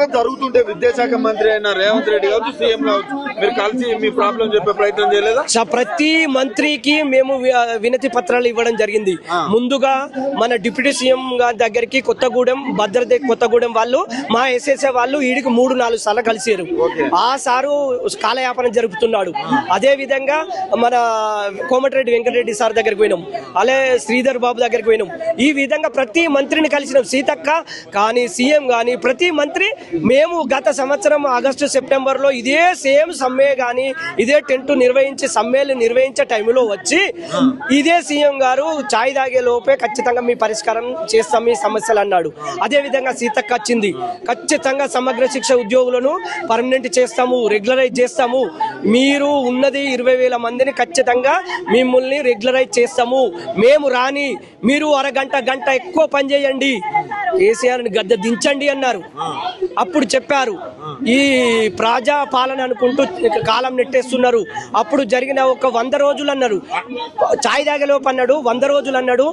చట్టం జరుగుతుంటే విద్యాశాఖ మంత్రి అయిన రేవంత్ రెడ్డి కావచ్చు సీఎం కావచ్చు మీరు కలిసి మీ ప్రాబ్లం చెప్పే ప్రయత్నం చేయలేదా? ప్రతి మంత్రికి మేము వినతి పత్రాలు ఇవ్వడం జరిగింది. ముందుగా మన డిప్యూటీ సీఎం గారి దగ్గరికి కొత్తగూడెం భద్రత కొత్తగూడెం వాళ్ళు మా ఎస్ఎస్ఏ వాళ్ళు ఈడికి మూడు నాలుగు సార్లు కలిసారు ఆ సారు కాలయాపన జరుపుతున్నాడు. అదే విధంగా మన కోమటిరెడ్డి వెంకటరెడ్డి సార్ దగ్గరికి పోయినాం. అలాగే శ్రీధర్ బాబు దగ్గరికి పోయినాం. ఈ విధంగా ప్రతి మంత్రిని కలిసినాం. సీతక్క కానీ సీఎం కానీ ప్రతి మంత్రి మేము గత సంవత్సరం ఆగస్టు సెప్టెంబర్లో ఇదే సేమ్ సమ్మె కానీ ఇదే టెంట్ నిర్వహించి సమ్మెలు నిర్వహించే టైంలో వచ్చి ఇదే సీఎం గారు చాయ్ తాగే లోపే ఖచ్చితంగా మీ పరిష్కారం చేస్తాం మీ సమస్యలు అన్నాడు. అదే విధంగా సీతక్క వచ్చింది. ఖచ్చితంగా సమగ్ర శిక్ష ఉద్యోగులను పర్మనెంట్ చేస్తాము రెగ్యులరైజ్ చేస్తాము. మీరు ఉన్నది ఇరవై వేల మందిని ఖచ్చితంగా మిమ్మల్ని రెగ్యులరైజ్ చేస్తాము. మేము రాని మీరు అరగంట గంట ఎక్కువ పని చేయండి. కేసీఆర్ని గద్దె దించండి అన్నారు. అప్పుడు చెప్పారు. ఈ ప్రజా పాలన అనుకుంటూ కాలం నెట్టేస్తున్నారు. అప్పుడు జరిగిన ఒక వంద రోజులు అన్నారు. చాయ్ తాగేలోపు అన్నాడు వంద రోజులు అన్నాడు.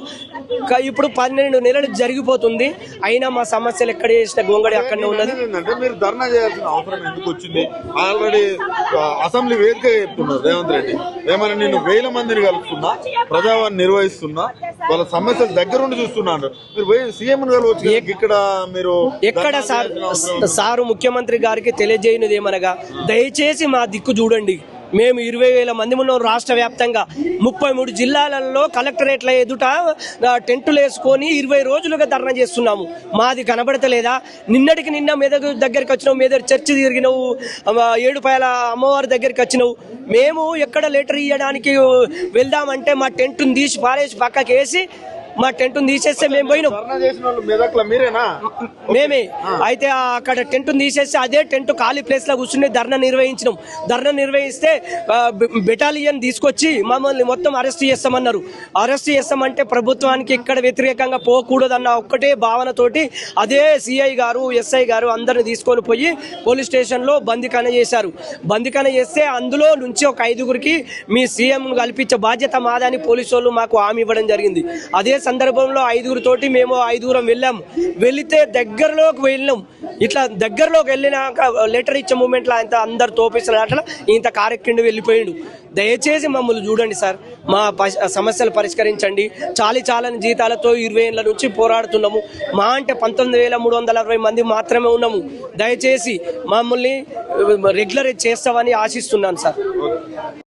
ఇప్పుడు పన్నెండు నెలలు జరిగిపోతుంది. అయినా మా సమస్యలు ఎక్కడ చేసిన గోంగడి అక్కడనే ఉన్నది. మీరు ధర్నా చేయాల్సిన అవసరం ఎందుకు వచ్చింది? ఆల్రెడీ అసెంబ్లీ వేదిక చెప్తున్నారు రేవంత్ రెడ్డి ఏమైనా నేను వేల మందిని కలుపుతున్నా ప్రజావాన్ని నిర్వహిస్తున్నా వాళ్ళ సమస్యలు దగ్గరుండి చూస్తున్నాను మీరు పోయి సీఎం కలవచ్చు. ఇక్కడ మీరు ఎక్కడ సార్. సారు ముఖ్యమంత్రి గారికి తెలియజేయనిది ఏమనగా దయచేసి మా దిక్కు చూడండి మేము ఇరవై వేల మంది ఉన్నాం రాష్ట్ర వ్యాప్తంగా. ముప్పై మూడు జిల్లాలలో కలెక్టరేట్ల ఎదుట టెంటులు వేసుకొని ఇరవై రోజులుగా ధర్నా చేస్తున్నాము. మాది కనబడతలేదా? నిన్నటికి నిన్న మెదక్ దగ్గరికి వచ్చినావు మెదక్ చర్చి తిరిగినావు ఏడుపాయల అమ్మవారి దగ్గరికి వచ్చినావు. మేము ఎక్కడ లెటర్ ఇవ్వడానికి వెళ్దామంటే మా టెంట్ను తీసి పారేసి పక్కకి వేసి మా టెంటును తీసేస్తే మేము పోయినాం. మేమే. అయితే అక్కడ టెంట్ తీసేసి అదే టెంట్ ఖాళీ ప్లేస్లో కూర్చుని ధర్నా నిర్వహించినాం. ధర్నా నిర్వహిస్తే బెటాలియన్ తీసుకొచ్చి మమ్మల్ని మొత్తం అరెస్ట్ చేస్తామన్నారు. అరెస్ట్ చేస్తామంటే ప్రభుత్వానికి ఇక్కడ వ్యతిరేకంగా పోకూడదన్న ఒక్కటే భావనతోటి అదే సిఐ గారు ఎస్ఐ గారు అందరిని తీసుకొని పోయి పోలీస్ స్టేషన్లో బందికాన చేశారు. బందికాన చేస్తే అందులో నుంచి ఒక ఐదుగురికి మీ సీఎం కల్పించే బాధ్యత మాదని పోలీసు వాళ్ళు మాకు హామీ ఇవ్వడం జరిగింది. అదే సందర్భంలో ఐదుగురితోటి మేము ఐదుగురం వెళ్ళాం. వెళితే దగ్గరలోకి వెళ్ళాం ఇట్లా దగ్గరలోకి వెళ్ళినాక లెటర్ ఇచ్చే మూమెంట్లో ఆయన అందరు తోపేసిన అట్లా ఇంత కారెక్కిండి వెళ్ళిపోయిండు. దయచేసి మమ్మల్ని చూడండి సార్. మా సమస్యలు పరిష్కరించండి. చాలి చాలని జీతాలతో ఇరవై ఏళ్ళ నుంచి పోరాడుతున్నాము. మా అంటే పంతొమ్మిది వేల మూడు వందల అరవై మంది మాత్రమే ఉన్నాము. దయచేసి మమ్మల్ని రెగ్యులర్ చేస్తామని ఆశిస్తున్నాను సార్.